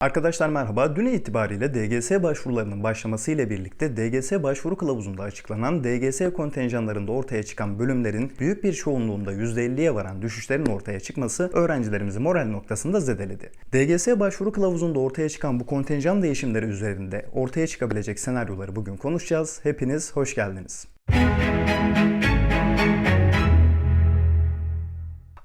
Arkadaşlar merhaba. Dün itibariyle DGS başvurularının başlaması ile birlikte DGS başvuru kılavuzunda açıklanan DGS kontenjanlarında ortaya çıkan bölümlerin büyük bir çoğunluğunda %50'ye varan düşüşlerin ortaya çıkması öğrencilerimizi moral noktasında zedeledi. DGS başvuru kılavuzunda ortaya çıkan bu kontenjan değişimleri üzerinde ortaya çıkabilecek senaryoları bugün konuşacağız. Hepiniz hoş geldiniz.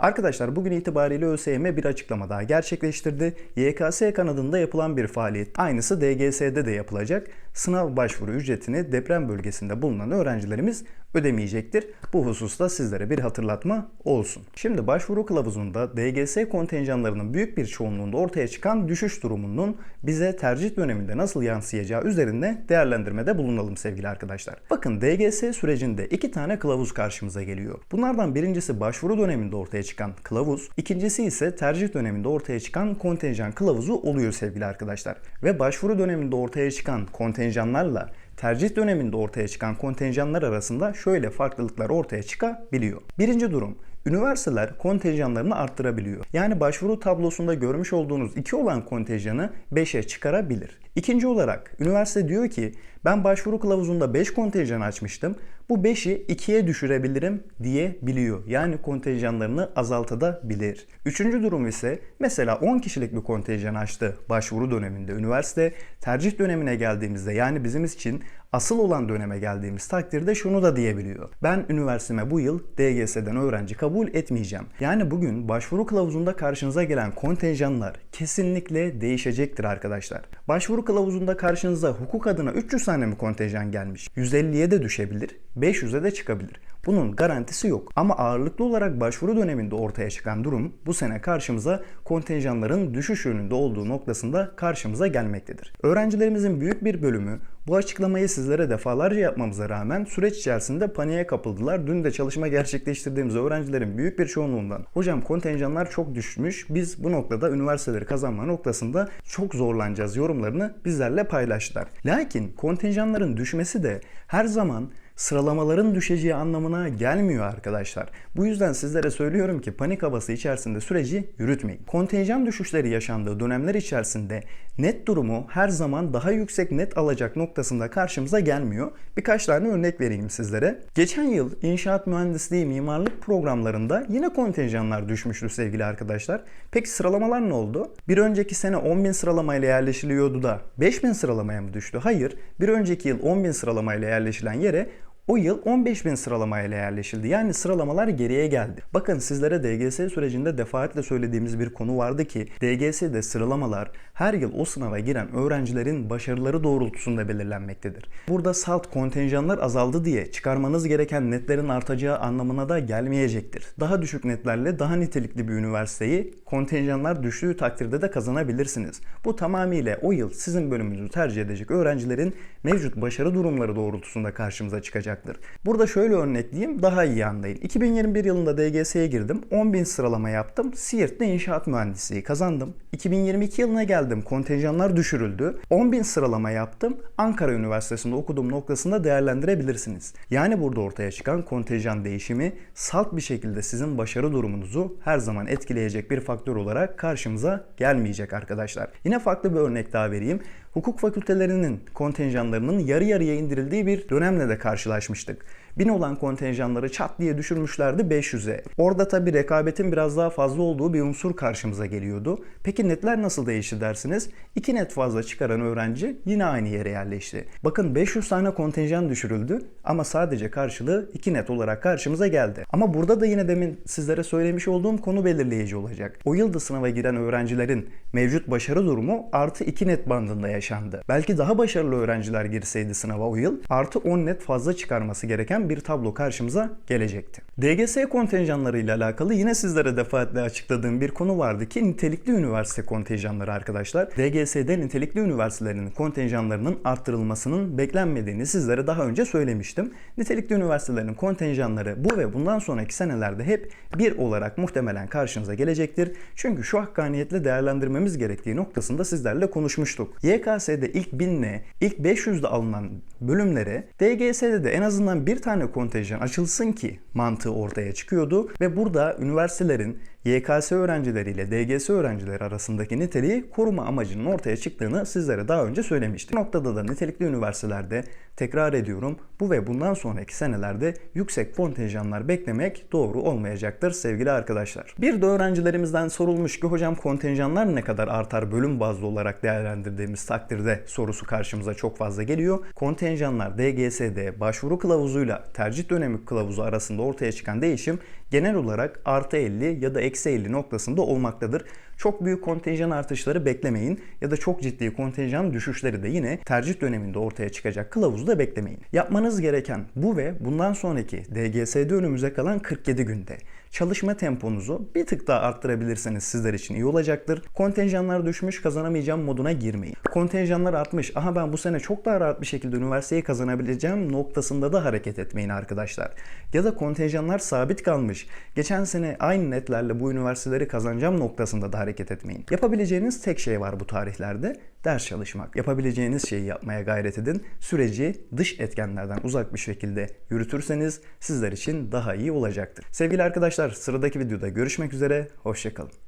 Arkadaşlar bugün itibariyle ÖSYM bir açıklama daha gerçekleştirdi. YKS kanadında yapılan bir faaliyet. Aynısı DGS'de de yapılacak. Sınav başvuru ücretini deprem bölgesinde bulunan öğrencilerimiz ödemeyecektir. Bu hususta sizlere bir hatırlatma olsun. Şimdi başvuru kılavuzunda DGS kontenjanlarının büyük bir çoğunluğunda ortaya çıkan düşüş durumunun bize tercih döneminde nasıl yansıyacağı üzerinde değerlendirmede bulunalım sevgili arkadaşlar. Bakın DGS sürecinde iki tane kılavuz karşımıza geliyor. Bunlardan birincisi başvuru döneminde ortaya çıkan kılavuz, ikincisi ise tercih döneminde ortaya çıkan kontenjan kılavuzu oluyor sevgili arkadaşlar. Ve başvuru döneminde ortaya çıkan kontenjanlarla tercih döneminde ortaya çıkan kontenjanlar arasında şöyle farklılıklar ortaya çıkabiliyor. Birinci durum, üniversiteler kontenjanlarını arttırabiliyor. Yani başvuru tablosunda görmüş olduğunuz 2 olan kontenjanı 5'e çıkarabilir. İkinci olarak üniversite diyor ki ben başvuru kılavuzunda 5 kontenjan açmıştım. Bu 5'i 2'ye düşürebilirim diyebiliyor. Yani kontenjanlarını azaltabilir. Üçüncü durum ise mesela 10 kişilik bir kontenjan açtı başvuru döneminde üniversite. Tercih dönemine geldiğimizde yani bizim için asıl olan döneme geldiğimiz takdirde şunu da diyebiliyor. Ben üniversiteme bu yıl DGS'den öğrenci kabul etmeyeceğim. Yani bugün başvuru kılavuzunda karşınıza gelen kontenjanlar kesinlikle değişecektir arkadaşlar. Başvuru kılavuzunda karşınıza hukuk adına 300 tane mi kontenjan gelmiş? 150'ye de düşebilir, 500'e de çıkabilir. Bunun garantisi yok. Ama ağırlıklı olarak başvuru döneminde ortaya çıkan durum bu sene karşımıza kontenjanların düşüş yönünde olduğu noktasında karşımıza gelmektedir. Öğrencilerimizin büyük bir bölümü bu açıklamayı sizlere defalarca yapmamıza rağmen süreç içerisinde paniğe kapıldılar. Dün de çalışma gerçekleştirdiğimiz öğrencilerin büyük bir çoğunluğundan hocam kontenjanlar çok düşmüş. Biz bu noktada üniversiteleri kazanma noktasında çok zorlanacağız yorumlarını bizlerle paylaştılar. Lakin kontenjanların düşmesi de her zaman sıralamaların düşeceği anlamına gelmiyor arkadaşlar. Bu yüzden sizlere söylüyorum ki panik havası içerisinde süreci yürütmeyin. Kontenjan düşüşleri yaşandığı dönemler içerisinde net durumu her zaman daha yüksek net alacak noktasında karşımıza gelmiyor. Birkaç tane örnek vereyim sizlere. Geçen yıl inşaat mühendisliği mimarlık programlarında yine kontenjanlar düşmüştü sevgili arkadaşlar. Peki sıralamalar ne oldu? Bir önceki sene 10.000 sıralamayla yerleşiliyordu da 5.000 sıralamaya mı düştü? Hayır. Bir önceki yıl 10.000 sıralamayla yerleşilen yere o yıl 15.000 sıralamayla yerleşildi. Yani sıralamalar geriye geldi. Bakın sizlere DGS sürecinde defaatle söylediğimiz bir konu vardı ki DGS'de sıralamalar her yıl o sınava giren öğrencilerin başarıları doğrultusunda belirlenmektedir. Burada salt kontenjanlar azaldı diye çıkarmanız gereken netlerin artacağı anlamına da gelmeyecektir. Daha düşük netlerle daha nitelikli bir üniversiteyi kontenjanlar düştüğü takdirde de kazanabilirsiniz. Bu tamamıyla o yıl sizin bölümünüzü tercih edecek öğrencilerin mevcut başarı durumları doğrultusunda karşımıza çıkacak olacaktır. Burada şöyle örnekleyeyim daha iyi anlayın. 2021 yılında DGS'ye girdim. 10.000 sıralama yaptım. Siirt'te inşaat mühendisliği kazandım. 2022 yılına geldim. Kontenjanlar düşürüldü. 10.000 sıralama yaptım. Ankara Üniversitesi'nde okuduğum noktasında değerlendirebilirsiniz. Yani burada ortaya çıkan kontenjan değişimi salt bir şekilde sizin başarı durumunuzu her zaman etkileyecek bir faktör olarak karşımıza gelmeyecek arkadaşlar. Yine farklı bir örnek daha vereyim hukuk fakültelerinin kontenjanlarının yarı yarıya indirildiği bir dönemle de karşılaşmıştık. 1000 olan kontenjanları çat diye düşürmüşlerdi 500'e. Orada tabi rekabetin biraz daha fazla olduğu bir unsur karşımıza geliyordu. Peki netler nasıl değişti dersiniz? 2 net fazla çıkaran öğrenci yine aynı yere yerleşti. Bakın 500 tane kontenjan düşürüldü ama sadece karşılığı 2 net olarak karşımıza geldi. Ama burada da yine demin sizlere söylemiş olduğum konu belirleyici olacak. O yılda sınava giren öğrencilerin mevcut başarı durumu artı 2 net bandında yaşandı. Belki daha başarılı öğrenciler girseydi sınava o yıl artı 10 net fazla çıkarması gereken bir tablo karşımıza gelecekti. DGS kontenjanları ile alakalı yine sizlere defaatle açıkladığım bir konu vardı ki nitelikli üniversite kontenjanları arkadaşlar. DGS'de nitelikli üniversitelerin kontenjanlarının arttırılmasının beklenmediğini sizlere daha önce söylemiştim. Nitelikli üniversitelerin kontenjanları bu ve bundan sonraki senelerde hep bir olarak muhtemelen karşınıza gelecektir. Çünkü şu hakkaniyetle değerlendirmemiz gerektiği noktasında sizlerle konuşmuştuk. YKS'de ilk 1000'le ilk 500'de alınan bölümlere DGS'de de en azından bir tane kontenjan açılsın ki mantığı ortaya çıkıyordu ve burada üniversitelerin YKS öğrencileriyle DGS öğrencileri arasındaki niteliği koruma amacının ortaya çıktığını sizlere daha önce söylemiştim. Bu noktada da nitelikli üniversitelerde tekrar ediyorum bu ve bundan sonraki senelerde yüksek kontenjanlar beklemek doğru olmayacaktır sevgili arkadaşlar. Bir de öğrencilerimizden sorulmuş ki hocam kontenjanlar ne kadar artar bölüm bazlı olarak değerlendirdiğimiz takdirde sorusu karşımıza çok fazla geliyor. Kontenjanlar DGS'de başvuru kılavuzuyla tercih dönemi kılavuzu arasında ortaya çıkan değişim genel olarak artı 50 ya da eksi 50 noktasında olmaktadır. Çok büyük kontenjan artışları beklemeyin ya da çok ciddi kontenjan düşüşleri de yine tercih döneminde ortaya çıkacak kılavuzu da beklemeyin. Yapmanız gereken bu ve bundan sonraki DGS'de önümüze kalan 47 günde çalışma temponuzu bir tık daha arttırabilirseniz sizler için iyi olacaktır. Kontenjanlar düşmüş kazanamayacağım moduna girmeyin. Kontenjanlar artmış. Aha ben bu sene çok daha rahat bir şekilde üniversiteyi kazanabileceğim noktasında da hareket etmeyin arkadaşlar. Ya da kontenjanlar sabit kalmış. Geçen sene aynı netlerle bu üniversiteleri kazanacağım noktasında da hareket etmeyin. Yapabileceğiniz tek şey var bu tarihlerde. Ders çalışmak. Yapabileceğiniz şeyi yapmaya gayret edin. Süreci dış etkenlerden uzak bir şekilde yürütürseniz sizler için daha iyi olacaktır. Sevgili arkadaşlar sıradaki videoda görüşmek üzere. Hoşçakalın.